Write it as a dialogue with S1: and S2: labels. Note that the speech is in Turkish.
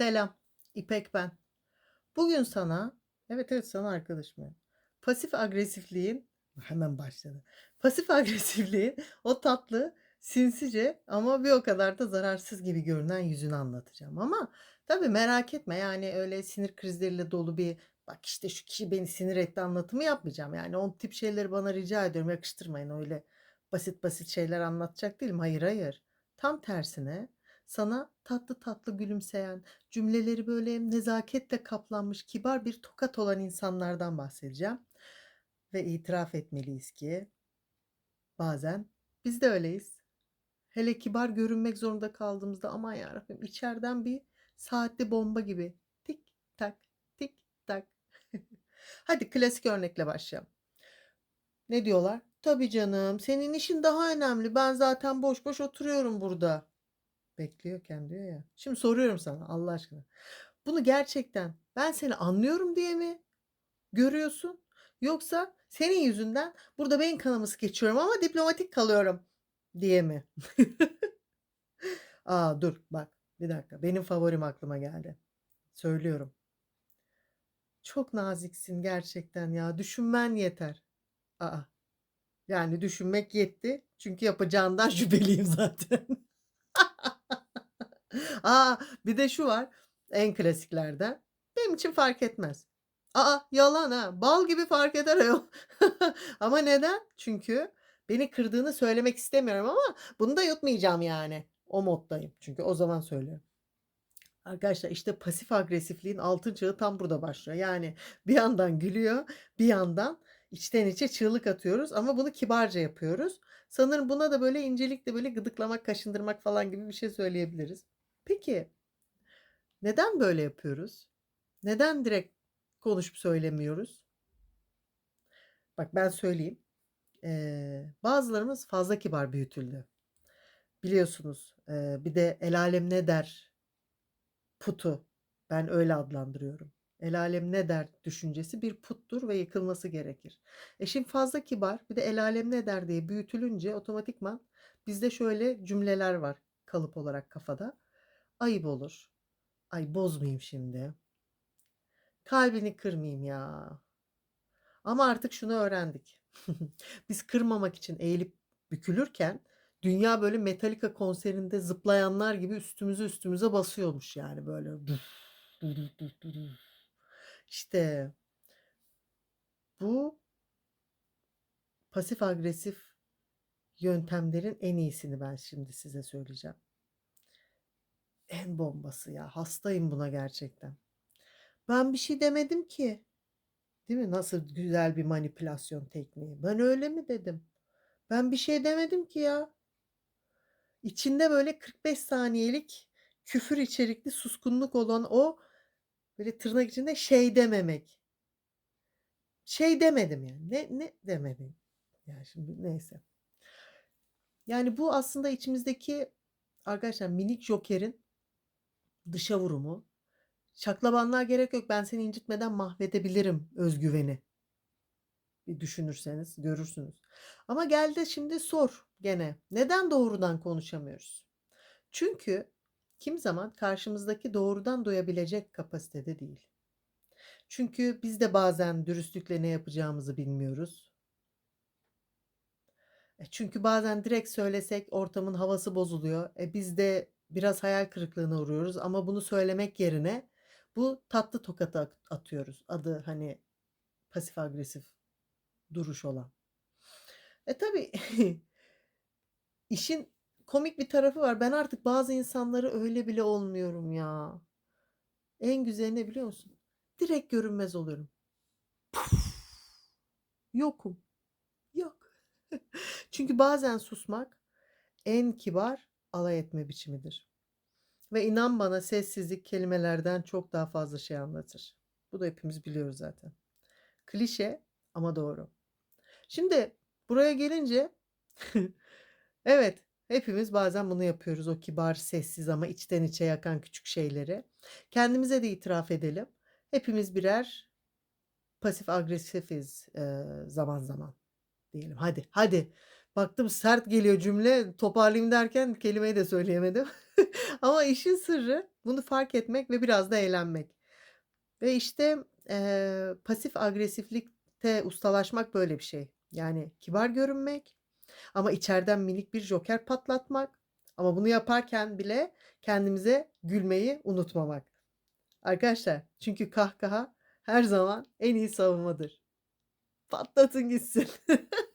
S1: Selam, İpek ben. Bugün sana, evet evet sana arkadaşım ya. Pasif agresifliğin, hemen başladı. Pasif agresifliğin o tatlı, sinsice ama bir o kadar da zararsız gibi görünen yüzünü anlatacağım. Ama tabii merak etme yani öyle sinir krizleriyle dolu bir bak işte şu kişi beni sinir etti anlatımı yapmayacağım. Yani o tip şeyleri bana rica ediyorum yakıştırmayın öyle basit basit şeyler anlatacak değilim. Hayır hayır. Tam tersine sana tatlı tatlı gülümseyen, cümleleri böyle nezaketle kaplanmış kibar bir tokat olan insanlardan bahsedeceğim. Ve itiraf etmeliyiz ki bazen biz de öyleyiz. Hele kibar görünmek zorunda kaldığımızda aman yarabbim içeriden bir saatli bomba gibi tik tak tik tak. Hadi klasik örnekle başlayalım. Ne diyorlar? Tabii canım senin işin daha önemli. Ben zaten boş boş oturuyorum burada. Bekliyorken diyor ya. Şimdi soruyorum sana Allah aşkına. Bunu gerçekten ben seni anlıyorum diye mi görüyorsun? Yoksa senin yüzünden burada beyin kanaması geçiyorum ama diplomatik kalıyorum diye mi? Aa dur bak bir dakika benim favorim aklıma geldi. Söylüyorum. Çok naziksin gerçekten ya. Düşünmen yeter. Aa. Yani düşünmek yetti. Çünkü yapacağından şüpheliyim zaten. Aa, bir de şu var en klasiklerden. Benim için fark etmez. Aa, yalan ha. Bal gibi fark eder ayol. Ama neden? Çünkü beni kırdığını söylemek istemiyorum ama bunu da yutmayacağım yani. O moddayım. Çünkü o zaman söylüyorum. Arkadaşlar işte pasif agresifliğin altın çağı tam burada başlıyor. Yani bir yandan gülüyor, bir yandan içten içe çığlık atıyoruz ama bunu kibarca yapıyoruz. Sanırım buna da böyle incelikle böyle gıdıklamak, kaşındırmak falan gibi bir şey söyleyebiliriz. Peki neden böyle yapıyoruz? Neden direkt konuşup söylemiyoruz? Bak ben söyleyeyim. Ee, bazılarımız fazla kibar büyütüldü. Biliyorsunuz e, bir de el alem ne der putu. Ben öyle adlandırıyorum. El alem ne der düşüncesi bir puttur ve yıkılması gerekir. E şimdi fazla kibar bir de el alem ne der diye büyütülünce otomatikman bizde şöyle cümleler var kalıp olarak kafada. Ayıp olur. Ay bozmayayım şimdi. Kalbini kırmayayım ya. Ama artık şunu öğrendik. Biz kırmamak için eğilip bükülürken dünya böyle Metallica konserinde zıplayanlar gibi üstümüze üstümüze basıyormuş yani böyle. İşte bu pasif agresif yöntemlerin en iyisini ben şimdi size söyleyeceğim. En bombası ya. Hastayım buna gerçekten. Ben bir şey demedim ki. Değil mi? Nasıl güzel bir manipülasyon tekniği. Ben öyle mi dedim? Ben bir şey demedim ki ya. İçinde böyle 45 saniyelik küfür içerikli suskunluk olan o böyle tırnak içinde şey dememek. Şey demedim yani. Ne ne demedim. Yani şimdi neyse. Yani bu aslında içimizdeki arkadaşlar minik jokerin dışa vurumu. Şaklabanlığa gerek yok. Ben seni incitmeden mahvedebilirim özgüveni. Bir düşünürseniz görürsünüz. Ama gel de şimdi sor gene. Neden doğrudan konuşamıyoruz? Çünkü kim zaman karşımızdaki doğrudan duyabilecek kapasitede değil. Çünkü biz de bazen dürüstlükle ne yapacağımızı bilmiyoruz. E çünkü bazen direkt söylesek ortamın havası bozuluyor. E biz de biraz hayal kırıklığına uğruyoruz ama bunu söylemek yerine bu tatlı tokatı atıyoruz. Adı hani pasif agresif duruş olan. E tabii işin komik bir tarafı var. Ben artık bazı insanları öyle bile olmuyorum ya. En güzeli ne biliyor musun? Direkt görünmez oluyorum. Yokum. Yok. Çünkü bazen susmak en kibar alay etme biçimidir. Ve inan bana sessizlik kelimelerden çok daha fazla şey anlatır. Bu da hepimiz biliyoruz zaten. Klişe ama doğru. Şimdi buraya gelince evet hepimiz bazen bunu yapıyoruz. O kibar, sessiz ama içten içe yakan küçük şeyleri. Kendimize de itiraf edelim. Hepimiz birer pasif agresifiz e, zaman zaman diyelim. Hadi hadi Baktım sert geliyor cümle, toparlayayım derken kelimeyi de söyleyemedim. Ama işin sırrı bunu fark etmek ve biraz da eğlenmek. Ve, işte, eee, pasif agresiflikte ustalaşmak böyle bir şey. Yani kibar görünmek ama içeriden minik bir joker patlatmak ama bunu yaparken bile kendimize gülmeyi unutmamak. Arkadaşlar çünkü kahkaha her zaman en iyi savunmadır. Patlatın gitsin.